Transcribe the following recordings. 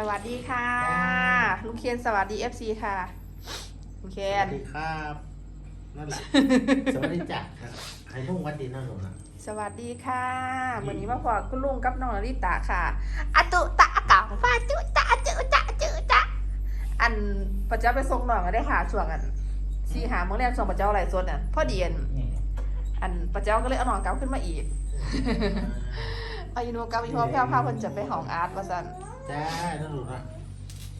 สวัสดีค่ะ ลุงเคนสวัสดีเอฟซีค่ะ ลุงเคนสวัสดีครับนั่นแหละ สวัสดีจ้ะไอ้นุ่งวัดดีนั่นหนูนะสวัสดีค่ะวันนี้มาพอคุณลุงกับน้องนาริตาค่ะอะตุตะกังฟาจุตะจุตะจุตะอันประเจ้าไปส่งน้องก็ได้ค่ะช่วงอันสี่หาเมื่อแรกส่งประเจ้าอะไรสดอะพอดีอันนี่อันประเจ้าก็เลยเอาน้องกลับขึ้นมาอีกอายุโนกลับอีกเพราะแพ้วพาเพิ่นจะไปห้องอาร์ตว่าซั่น จ้านั่นหนูนะ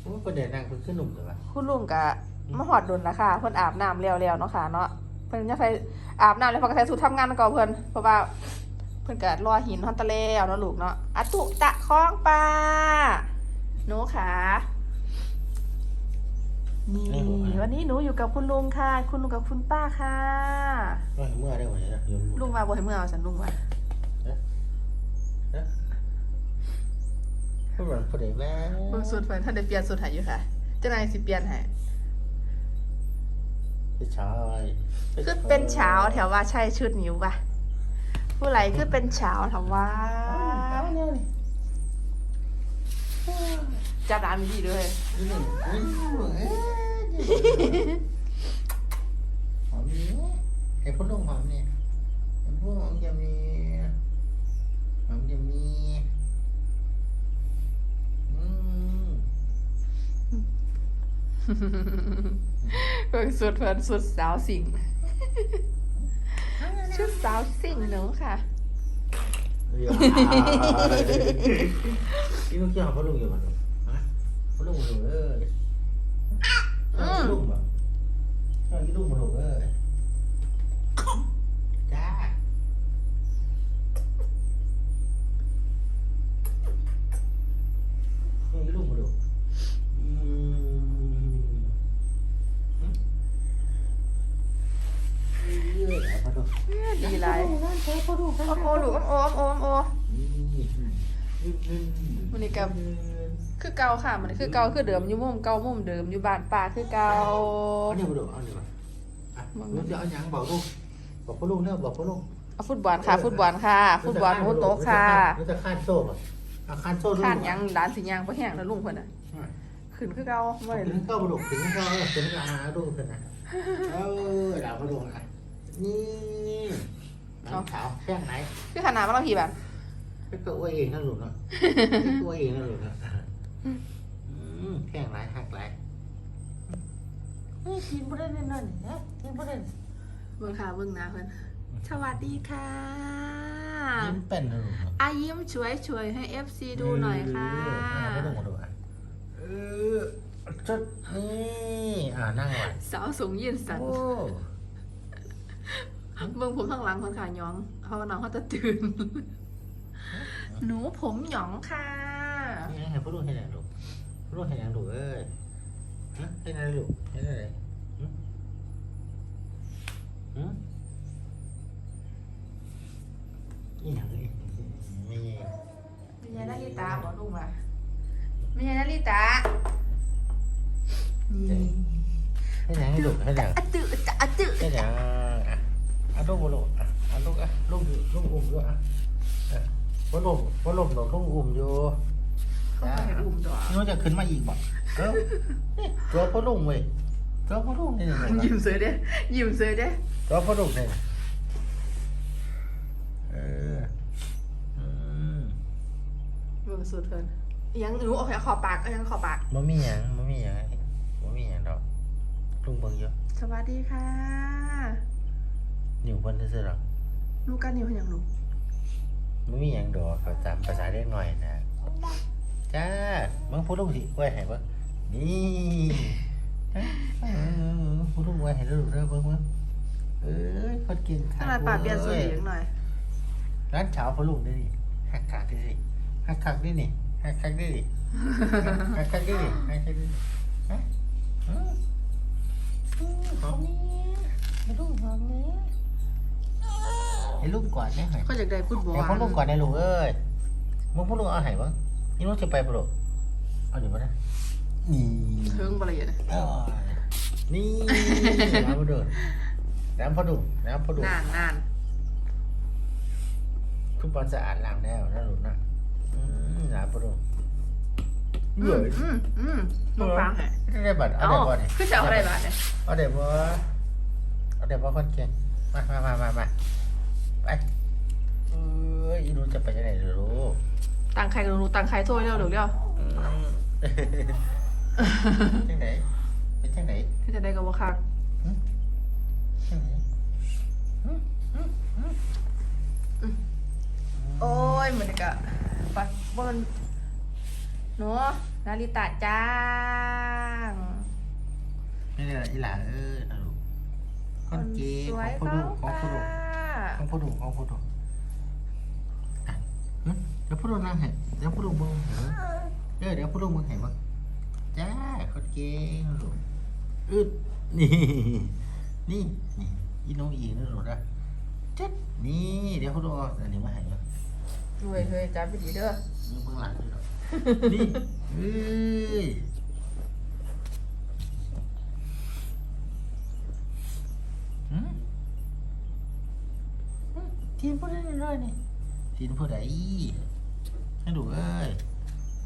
โอ้ประเดี๋ยวนั่งเพิ่งขึ้นหนุ่มเลยวะคุณลุงกะมาหอดดุนละค่ะเพิ่นอาบน้ำแล้วๆเนาะค่ะเนาะเพิ่นยังใส่อาบน้ำแล้วเพิ่นก็ใส่สูททำงานก่อนเพิ่นเพราะว่าเพิ่นก็รอหินฮอนตะแล้วเนาะลูกเนาะอะตุตะคล้องปลาหนูขานี่วันนี้หนูอยู่กับคุณลุงค่ะ คุณลุงกับคุณป้าค่ะก็เมื่อได้วันนี้นะยมลุงมาบ่ให้เมื่อเอาฉันลุงมาพูดเหมื อนประเดี๋ยวแม่เบิ่งสุดเพิ่นท่านได้เปลี่ยนสุดให้อยู่ค่ะเจ้านายสิเปลี่ยนให้เป็นชายคือเป็นเช้าแถวว่าใช่ชุดนิ้วป่ะผู้ไรคือเป็นเช้าแถามว่าจับร้านมีดีด้วย นี่นี่นี่เอ้ยหอมนี้ไอ้พ่อนุ่งหอมเนี่ยไอ้พวกหอมจะมีหอมจะมีอืม เบิ่งสุดเพิ่นสุดสาวสิงชุดสาวสิงหนูค่ะอย่าอีลูกเจ้าเขาลุงอยู่มันฮะเขาลุงมาลุงเอ้ยเออลุงบ่เอออีลุงมาลุงเอ้ยจ้าเอออีลุงมาลุงอืมเอ้ยเอามาดู ดีไรโอ้โหลูกโอ้โอ้โอ้โอ้มันนี่กับคือเก่าค่ะ มันคือเก่าคือเดิมอยู่มุมเก่ามุมเดิมอยู่บ้านป่าคือเก่าเอาเนี่ยมาดูเอาเนี่ยมาอะลูกจะเอาหยังบอกลูกบอกพ่อลูกเนี่ยบอกพ่อลูกเอาฟุตบอลค่ะ ฟุตบอลค่ะ ฟุตบอลโมโต๊ะค่ะลูกจะคาดโซ่ป่ะคาดโซ่ลูกข้านหยังร้านสิหยังบ่แห้งแล้วลุงเพิ่นน่ะขึ้นคือเก่าบ่ได้ถึงเข้ามาลูกถึงเข้าถึงเข้าหาลูกกันนะเออดาวพ่อลูกอะนี่ น้องขาวแค่ไหนคือขนาดว่าเราผีบันก็ตัวเองนั่นลูกเนาะตัวเองนั่นลูกเนาะแข้งไรหักไรเฮ้ยกินไม่ได้แน่นอนนะกินไม่ได้เบิ่งค่ะเบิ่งหน้าเพิ่นสวัสดีค่ะยิ้มเป็นนะลูกเนาะอายิ้มช่วยช่วยให้ FC ดูหน่อยค่ะไม่ต้องมาดูอะเออจุดนี่อ่านั่งไว้สาวสูงยืนสันโอ้ เบิ่งผมข้างหลังคนขาหยองเพราะว่าน้องเขาจะตื่น หนูผมหยองค่ะนี่ให้พ่อลูกให้ไหนลูกพ่อลูกให้ไหนลูกเอ้ยฮะให้ไหนลูกให้ไหนหืมหืมนี่อย่างนี้ไม่ใช่ไม่ใช่นาริตาบอกลุงมาไม่ใช่นาริตานี่ให้ไหนให้ลูกให้ไหนอะตึจะอะตึให้ไหนอะอะ ลูกมาลูกอะอะลูกอะลูกอยู่ลูกอุ้มด้วยอะเออพ่อลูกพ่อลูกหนูลูกอุ้มอยู่เขาไม่ให้อุ้มตัวนี่ว่าจะขึ้นมาอีกบ่เออตัวพ่อลุงเว้ยตัวพ่อลุงนี่นี่ยิ้มเสยเด้ยิ้มเสยเด้ตัวพ่อลุงนี่เอออืมเบิ่งสุดเพิ่นยังหนูโอเคขอปากก็ยังขอปากบ่มีหยังบ่มีหยังบ่มีหยังดอกลุงเบิ่งอยู่สวัสดีค่ะ นิ้วเพิ่นซื่อๆหรอกลูกกันอยู่ยังลูกบ่มีหยังดอกก็ตามภาษาเด็กน้อยนะจ้าเบิ่งพ่อลุงสิไว้ให้เบิ่งนี่เออพ่อลุงไว้ให้ลูกเด้อเบิ่งเบิ่งเอ้ยคนเก่งขนาดปากเปลี่ยนสูตรอีกหน่อยร้านเช้าพ่อลุงได้ดิหักขาดได้ดิหักคักได้นี่หักคักได้ดิหักคักได้ดิหักคักได้ดิฮะอืมอืมหอมนี่ให้ลูกหอมนี่ ให้ลูกกอดได้ไหมเขาอยากได้ฟุตบอลให้พ่อลุงกอดได้ลูกเอ้ยมึงพ่อลุงเอาให้บ้างนี่ลูกจะไปปะลูกเอาเดี๋ยวมานะนี่เทิงบริเวณเอ้ยนี่น้ำพ่อดุน้ำพ่อดุน้ำพ่อดุนานนานทุกบอลสะอาดล้างแล้วนะลูกนะอืมน้ำพ่อดุเหนื่อยอืมอืมมึงฟังฮะได้บัตรเอาเอ้าได้บ่เนี่ยคือจะเอาอะไรบ้างเนี่ยเอาได้บ่เอาได้บ่คนเก่งมามามามามา ไปเอ้ยอีหนูจะไปยังไงลูกตังใครก็รู้ตังใครโทษเร็วเร็วเร็วอืมจังไหนเป็นจังไหนที่จะได้กับว่าคักจังไหนหึหึหึโอ้ยเหมือนกับปัดบนหนูนาริตะจ้างนี่แหละอีหลาเอ้ยนะลูกคนเก่งสขวองยผู้เขาดูของผู้ดู ของผู้ดูของผู้ดูอะหึเดี๋ยวผู้ดูนั่งให้เดี๋ยวผู้ดูมึงเหรอเดี๋ยวเดี๋ยวผู้ดูมึงให้บ้างจ้าคนเก่งนะลูกอึดนี่นี่นี่อีน้องอีนะลูกนะเจ็ดนี่เดี๋ยวผู้ดูเอาอันนี้มาให้เนาะรวยเฮ้ยจ้าไปดีเด้อนี่เบื้องหลังนี่หรอกนี่เอ้ย หืมทีมผู้ใดเลยนี่ทีมผู้ใดให้ดูเอ้ย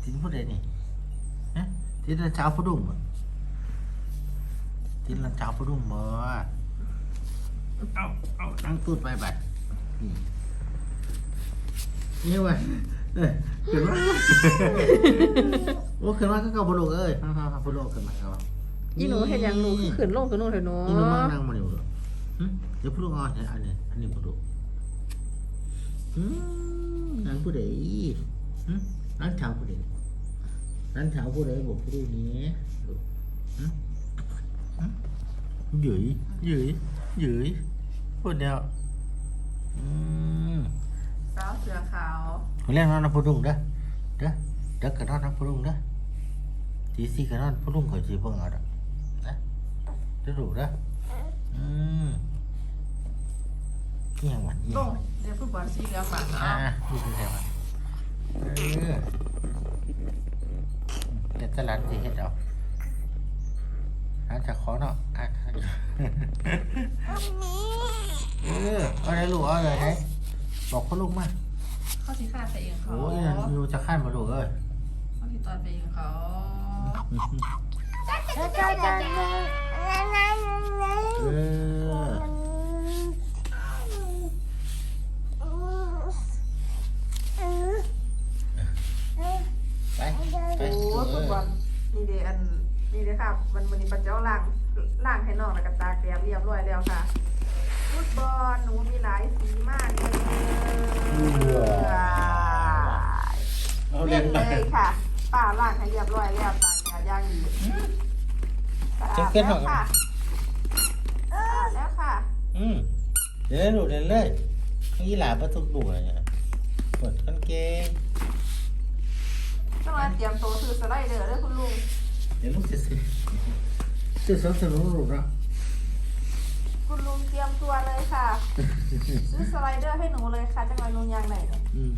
ทีมผู้ใดนี่ฮะทีมลันเจ้าผู้ดุ่มบ่ทีมลันเจ้าผู้ดุ่มบ่เอาเอานั่งตูดไปบัดนี่นี่วะเอ้ยขึ้นมาโอ้ขึ้นมาก็เก่าบุรุษเอ้ยมามามาบุรุษขึ้นมาเก่าอีหนูเห็นอย่างหนูคือขืนลงขืนลงเถอะหนูอีหนูมานั่งมาเดี๋ยวบุรุษหึเดี๋ยวบุรุษอ่อนเนี่ยอันนี้อันนี้บุรุษอื มนั่นผู้ใดหึนั่นเท้าผู้ใดนั่นเท้าผู้ใดบอกผู้ใดนี้ดูหึหึหยืยหยืยหยืยพูดเดียวอืมสาวเสือขาวเล่นนอนน้ำพุดุงเด้อเด้อเด้อกันนอนน้ำพุดุงเด้อทีสี่กันนอนพุดุงเขาจีเบิ่งเอาดอกนะเด้อดูเด้ออืม เกี่ยงหวันเกี่ยลงงเดี๋ยวฟุตบอลสีเหลืองมาอ่าเอาดูดูได้ไหมเออเดี๋ยวจะหลานสิเฮ็ดเอาหลานจะขอเนาะอะเออเอาเลยลูกเอาเลยไงบอกพ่อลูกมาเข้าสีขาดใส่เองเขาโอ้ยลูกจะขั้นมาลูกเอ้ย เข้าสีตอนใส่เองเขาเออ ไปไป โอ้ยฟุตบอลนี่เดอันนี่เดค่ะมันมันนี่ปัจเจ้าล่างล่างให้น้องแล้วก็ตากแดดเรียบร้อยแล้วค่ะ ฟุตบอลหนูมีหลายสีมากเลย เอาเล่เล่นนเลไปยค่ะป้าล่างให้เรียบร้อยแล้วตากแดดย่างดีสะอาดแล้วค่ะสะอาดแล้วค่ะอืมเดี๋ยวลูกเล่นเลยนี่หลาประตูลูกอะไรเนี่ยเปิดกางเกงต้องมาเตรียมโตวซื้อสไลเดอร์ด้วยคุณลุงเดี๋ยวลูกจะซื้อซื้อสองสนุกลูกเนาะ คุณลุงเตรียมตัวเลยค่ะ ซื้อสไลเดอร์ให้หนูเลยค่ะจังหวะลุงยางไหนเนี่ยอืม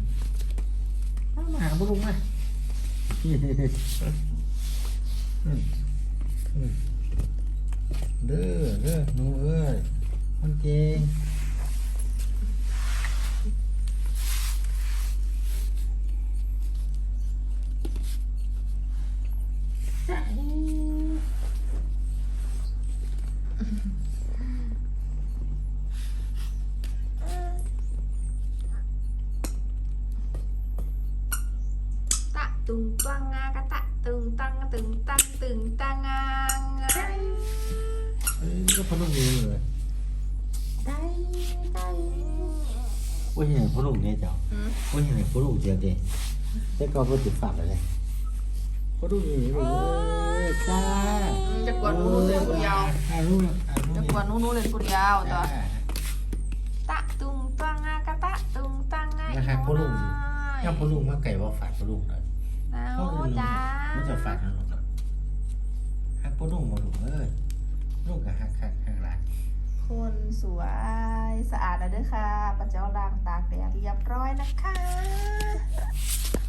เอามาหาบุรุษมาอืมอืมเด้อเด้อหนูเอ้ยมันเก่ง ตะตึงตังงากะตะตึงตังตึงตังตึงตังงางาเอ้ยก็พอลูกนี้เลยได้ได้ว่าเห็นพอลูกเนี่ยเจ้าอืมว่าเห็นพอลูกเจียวเด้แต่ก็พอติดฝากไปเลยพอลูกนี่ลูกเอ้ยจ้าจะกวนหนูหนูเล่นผู้เดียวอ่าลูกอ่าลูกจะกวนหนูหนูเล่นผู้เดียวต่อตะตึงตังงากะตะตึงตังงานะครับพอลูกน้อยถ้าพอลูกมาไก่ว่าฝากพอลูกเลย เอาจ้าไม่จะฝากนะลูกฮักพอลูกมาลูกเอ้ยลูกกับฮักฮักฮักหลานคนสวยสะอาดแล้วเด้อค่ะปัจเจ้าล้างตากแดดเรียบร้อยนะคะ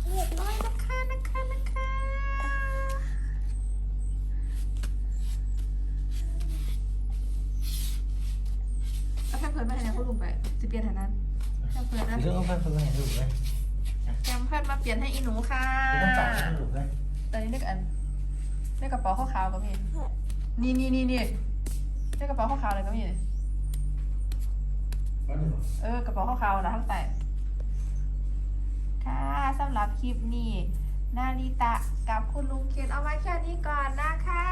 เรียบร้อยนะคะนะคะนะคะเอาแค่เพื่อนมาให้นะคุณลุงไปจะเปลี่ยนฐานั้นแค่เพื่อนนะเรื่องเอาไปเพื่อนให้ลูกเลย แกมเพื่อนมาเปลี่ยนให้อีหนูค่ะไม่ต้องฝากให้ลูกเลยไปตอนนี้นึกอันในกระเป๋าขาวๆก็มีนี่นี่นี่นี่ในกระเป๋าขาวๆเลยก็มีก็หนึ่งเออกระเป๋าขาวๆนะทั้งแต่ค่ะสำหรับคลิปนี้นาริตะกับคุณลุงเคนเอาไว้แค่นี้ก่อนนะคะ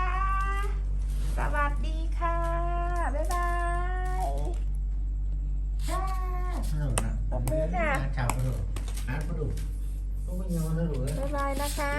สวัสดีค่ะ บ๊ายบายสนุกนะผมไม่ได้งานชาวกระดูก อาร์ตมาดูกก็ไม่ยอมนะดูบ๊ายบายนะคะ